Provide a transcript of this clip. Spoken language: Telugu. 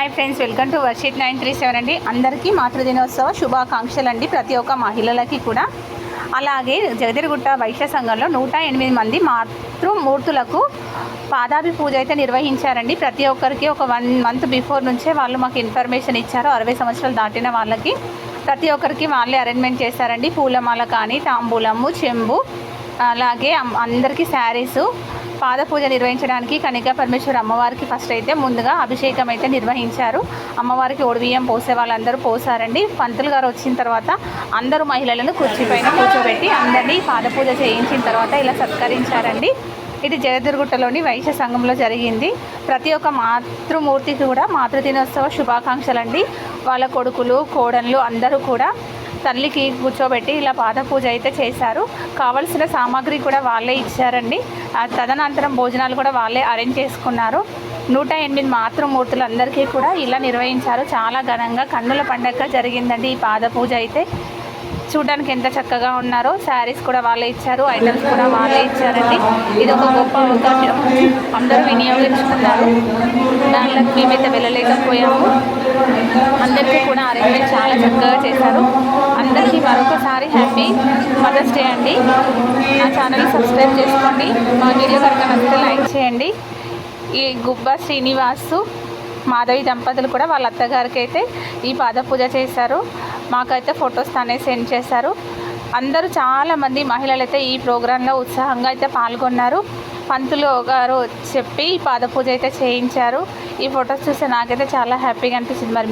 Hi friends welcome to Varshith nine three seven అండి. అందరికీ మాతృదినోత్సవ శుభాకాంక్షలు అండి ప్రతి ఒక్క మహిళలకి కూడా. అలాగే జగదిరిగుట్ట వైశ్య సంఘంలో నూట ఎనిమిది మంది మాతృమూర్తులకు పాదాభి పూజ అయితే నిర్వహించారండి. ప్రతి ఒక్కరికి ఒక వన్ మంత్ బిఫోర్ నుంచే వాళ్ళు మాకు ఇన్ఫర్మేషన్ ఇచ్చారు. అరవై సంవత్సరాలు దాటిన వాళ్ళకి ప్రతి ఒక్కరికి వాళ్ళే అరేంజ్మెంట్ చేశారండి. పూలమాల కానీ తాంబూలము చెంబు అలాగే అందరికీ శారీసు పాద పూజ నిర్వహించడానికి కనికా పరమేశ్వర అమ్మవారికి ఫస్ట్ అయితే ముందుగా అభిషేకం అయితే నిర్వహించారు. అమ్మవారికి ఒడిబియ్యం పోసే వాళ్ళందరూ పోసారండి. పంతులు గారు వచ్చిన తర్వాత అందరూ మహిళలను కుర్చీపైన కూర్చోబెట్టి అందరినీ పాద పూజ చేయించిన తర్వాత ఇలా సత్కరించారండి. ఇది జగదుర్గుట్టలోని వైశ్య సంఘంలో జరిగింది. ప్రతి ఒక్క మాతృమూర్తికి కూడా మాతృదినోత్సవ శుభాకాంక్షలు అండి వాళ్ళ కొడుకులు కోడన్లు అందరూ కూడా తల్లికి కూర్చోబెట్టి ఇలా పాద పూజ అయితే చేశారు. కావలసిన సామాగ్రి కూడా వాళ్ళే ఇచ్చారండి. తదనంతరం భోజనాలు కూడా వాళ్ళే అరేంజ్ చేసుకున్నారు. నూట ఎనిమిది మాతృమూర్తులు అందరికీ కూడా ఇలా నిర్వహించారు. చాలా ఘనంగా కన్నుల పండగ జరిగిందండి ఈ పాద పూజ అయితే. చూడడానికి ఎంత చక్కగా ఉన్నారో శారీస్ కూడా వాళ్ళే ఇచ్చారు. ఐటమ్స్ కూడా వాళ్ళే ఇచ్చారండి. ఇది ఒక గొప్ప అవకాశం. అందరూ వినియోగించుకున్నారు. దానిలోకి మేమైతే వెళ్ళలేకపోయాము. అందరికీ కూడా అరేంజ్మెంట్ చాలా చక్కగా చేశారు. అందరికీ మరొకసారి హ్యాపీ మదర్స్ డే అండి. నా ఛానల్ సబ్స్క్రైబ్ చేసుకోండి. మా వీడియో కనుక నచ్చితే లైక్ చేయండి. ఈ గుబ్బ శ్రీనివాసు మాధవి దంపతులు కూడా వాళ్ళ అత్తగారికి అయితే ఈ పాద పూజ చేశారు. మాకైతే ఫొటోస్ తనే సెండ్ చేశారు. అందరూ చాలామంది మహిళలు అయితే ఈ ప్రోగ్రాంలో ఉత్సాహంగా అయితే పాల్గొన్నారు. పంతులు గారు చెప్పి పాద పూజ అయితే చేయించారు. ఈ ఫొటోస్ చూస్తే నాకైతే చాలా హ్యాపీగా అనిపిస్తుంది. మరి